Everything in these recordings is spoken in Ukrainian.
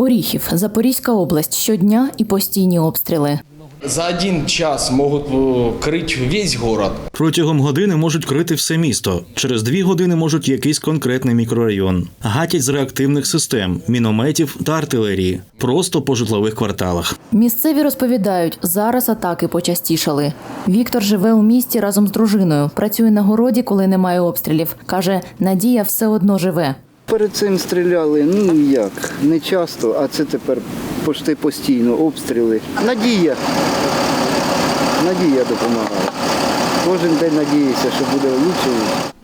Оріхів, Запорізька область щодня і постійні обстріли. За один час могут э, крыть весь город. Протягом години можуть крити все місто. Через дві години можуть якийсь конкретний мікрорайон. Гатять з реактивних систем, мінометів та артилерії. Просто по житлових кварталах. Місцеві розповідають, зараз атаки почастішали. Віктор живе у місті разом з дружиною. Працює на городі, коли немає обстрілів. каже, Надія все одно живе. Перед цим стріляли, ну як, не часто, а це тепер почти постійно обстріли. Надія. Надія допомагає. Кожен день надіюся, що буде лучше.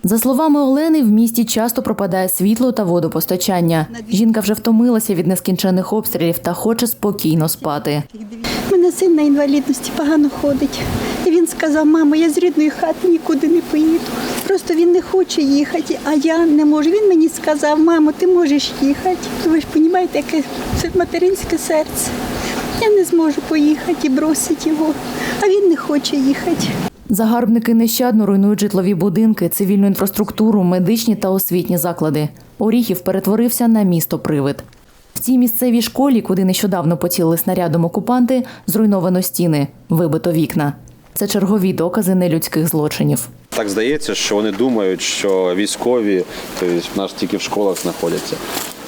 За словами Олени, в місті часто пропадає світло та водопостачання. Жінка вже втомилася від нескінченних обстрілів та хоче спокійно спати. Мене син на інвалідності погано ходить. І він сказав, мамо, я з рідної хати нікуди не поїду. Просто він не хоче їхати, а я не можу. Він мені сказав, мамо, ти можеш їхати. Ви ж розумієте, яке це материнське серце. Я не зможу поїхати і бросити його, а він не хоче їхати. Загарбники нещадно руйнують житлові будинки, цивільну інфраструктуру, медичні та освітні заклади. Оріхів перетворився на місто привид. В цій місцевій школі, куди нещодавно поцілили снарядом окупанти, зруйновано стіни, вибито вікна. Це чергові докази нелюдських злочинів. Так здається, що вони думають, що військові, тобто в нас тільки в школах знаходяться.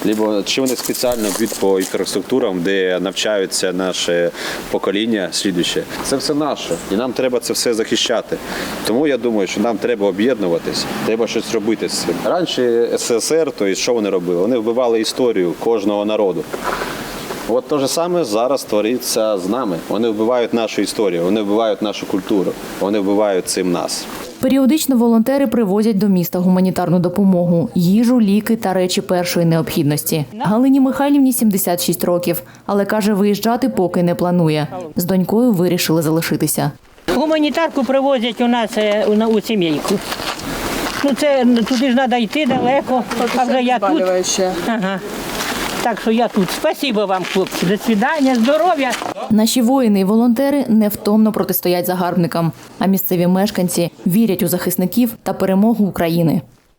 Либо чи вони спеціально б'ють по інфраструктурам, де навчаються наше покоління слідуще. Це все наше, і нам треба це все захищати. Тому я думаю, що нам треба об'єднуватись, треба щось робити з цим. Раніше СССР, то що вони робили? Вони вбивали історію кожного народу. От те ж саме зараз твориться з нами. Вони вбивають нашу історію, вони вбивають нашу культуру, вони вбивають цим нас. Періодично волонтери привозять до міста гуманітарну допомогу, їжу, ліки та речі першої необхідності. Галині Михайлівні 76 років, але каже, виїжджати поки не планує. З донькою вирішили залишитися. Гуманітарку привозять у нас е, у, сімейку. Ну це туди ж треба йти далеко, а вже я тут. Ага. Так що я тут. Спасибо вам, хлопці. До свидання, здоров'я. Наші воїни і волонтери невтомно протистоять загарбникам, а місцеві мешканці вірять у захисників та перемогу України.